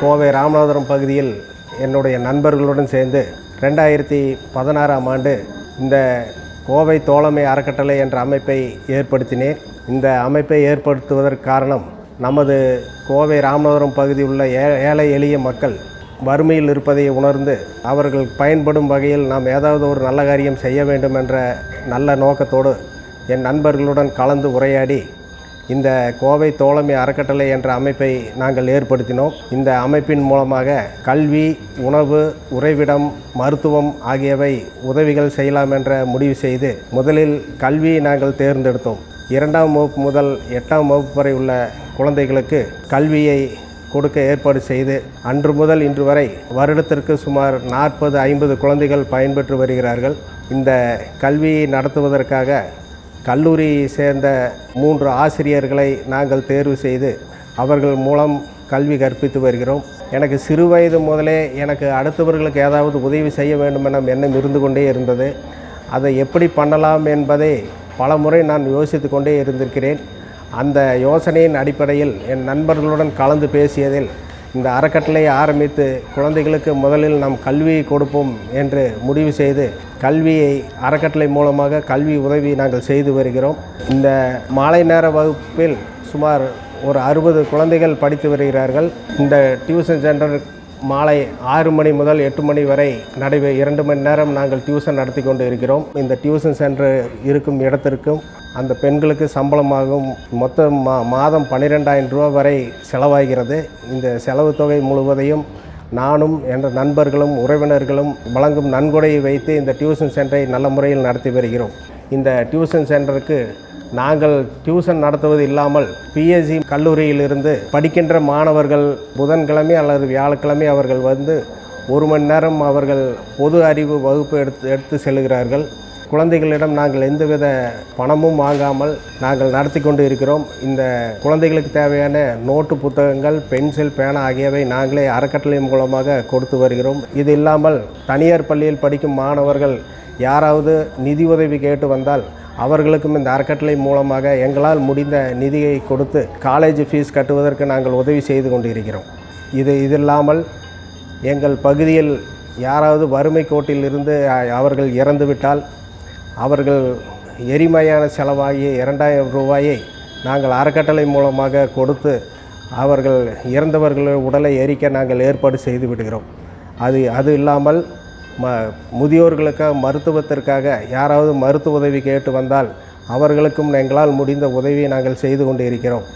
கோவை ராமநாதபுரம் பகுதியில் என்னுடைய நண்பர்களுடன் சேர்ந்து ரெண்டாயிரத்தி பதினாறாம் ஆண்டு இந்த கோவை தோழமை அறக்கட்டளை என்ற அமைப்பை ஏற்படுத்தினேன். இந்த அமைப்பை ஏற்படுத்துவதற்கு காரணம் நமது கோவை ராமநாதபுரம் பகுதியில் உள்ள ஏ ஏழை எளிய மக்கள் வறுமையில் இருப்பதை உணர்ந்து அவர்கள் பயன்படும் வகையில் நாம் ஏதாவது ஒரு நல்ல காரியம் செய்ய வேண்டும் என்ற நல்ல நோக்கத்தோடு என் நண்பர்களுடன் கலந்து உரையாடி இந்த கோவை தோழமை அறக்கட்டளை என்ற அமைப்பை நாங்கள் ஏற்படுத்தினோம். இந்த அமைப்பின் மூலமாக கல்வி உணவு உறைவிடம் மருத்துவம் ஆகியவை உதவிகள் செய்யலாம் என்ற முடிவு செய்து முதலில் கல்வியை நாங்கள் தேர்ந்தெடுத்தோம். இரண்டாம் வகுப்பு முதல் எட்டாம் வகுப்பு வரை உள்ள குழந்தைகளுக்கு கல்வியை கொடுக்க ஏற்பாடு செய்து அன்று முதல் இன்று வரை வருடத்திற்கு சுமார் நாற்பது ஐம்பது குழந்தைகள் பயன்பெற்று வருகிறார்கள். இந்த கல்வியை நடத்துவதற்காக கல்லூரியை சேர்ந்த மூன்று ஆசிரியர்களை நாங்கள் தேர்வு செய்து அவர்கள் மூலம் கல்வி கற்பித்து வருகிறோம். எனக்கு சிறு வயது முதலே எனக்கு அடுத்தவர்களுக்கு ஏதாவது உதவி செய்ய வேண்டும் என எண்ணம் இருந்து கொண்டே இருந்தது. அதை எப்படி பண்ணலாம் என்பதை பல முறை நான் யோசித்து கொண்டே இருந்திருக்கிறேன். அந்த யோசனையின் அடிப்படையில் என் நண்பர்களுடன் கலந்து பேசியதில் இந்த அறக்கட்டளையை ஆரம்பித்து குழந்தைகளுக்கு முதலில் நாம் கல்வியை கொடுப்போம் என்று முடிவு செய்து கல்வியை அறக்கட்டளை மூலமாக கல்வி உதவி நாங்கள் செய்து வருகிறோம். இந்த மாலை நேர வகுப்பில் சுமார் ஒரு அறுபது குழந்தைகள் படித்து வருகிறார்கள். இந்த டியூஷன் சென்டர் மாலை ஆறு மணி முதல் எட்டு மணி வரை நடைபெ இரண்டு மணி நேரம் நாங்கள் டியூஷன் நடத்தி கொண்டு இருக்கிறோம் இந்த டியூஷன் சென்டர் இருக்கும் இடத்திற்கும் அந்த பெண்களுக்கு சம்பளமாகும். மொத்தம் மா மாதம் பன்னிரெண்டாயிரம் ரூபா வரை செலவாகிறது. இந்த செலவு தொகை முழுவதையும் நானும் என்ற நண்பர்களும் உறவினர்களும் வழங்கும் நன்கொடையை வைத்து இந்த டியூஷன் சென்டரை நல்ல முறையில் நடத்தி வருகிறோம். இந்த டியூஷன் சென்டருக்கு நாங்கள் டியூஷன் நடத்துவது இல்லாமல் பிஎஸ்சி கல்லூரியிலிருந்து படிக்கின்ற மாணவர்கள் புதன்கிழமை அல்லது வியாழக்கிழமை அவர்கள் வந்து ஒரு மணி நேரம் அவர்கள் பொது அறிவு வகுப்பு எடுத்து எடுத்து செல்கிறார்கள். குழந்தைகளிடம் நாங்கள் எந்தவித பணமும் வாங்காமல் நாங்கள் நடத்தி கொண்டு இருக்கிறோம் இந்த குழந்தைகளுக்கு தேவையான நோட்டு புத்தகங்கள் பென்சில் பேனா ஆகியவை நாங்களே அறக்கட்டளை மூலமாக கொடுத்து வருகிறோம். இது இல்லாமல் தனியார் பள்ளியில் படிக்கும் மாணவர்கள் யாராவது நிதி உதவி கேட்டு வந்தால் அவர்களுக்கும் இந்த அறக்கட்டளை மூலமாக எங்களால் முடிந்த நிதியை கொடுத்து காலேஜ் ஃபீஸ் கட்டுவதற்கு நாங்கள் உதவி செய்து கொண்டிருக்கிறோம். இது இது இல்லாமல் எங்கள் பகுதியில் யாராவது வறுமை கோட்டில் இருந்து அவர்கள் இறந்துவிட்டால் அவர்கள் எரிமையான செலவாகிய இரண்டாயிரம் ரூபாயை நாங்கள் அறக்கட்டளை மூலமாக கொடுத்து அவர்கள் இறந்தவர்கள் உடலை எரிக்க நாங்கள் ஏற்பாடு செய்து விடுகிறோம். அது அது இல்லாமல் ம முதியோர்களுக்காக மருத்துவத்திற்காக யாராவது மருத்துவ உதவி கேட்டு வந்தால் அவர்களுக்கும் எங்களால் முடிந்த உதவியை நாங்கள் செய்து கொண்டு இருக்கிறோம்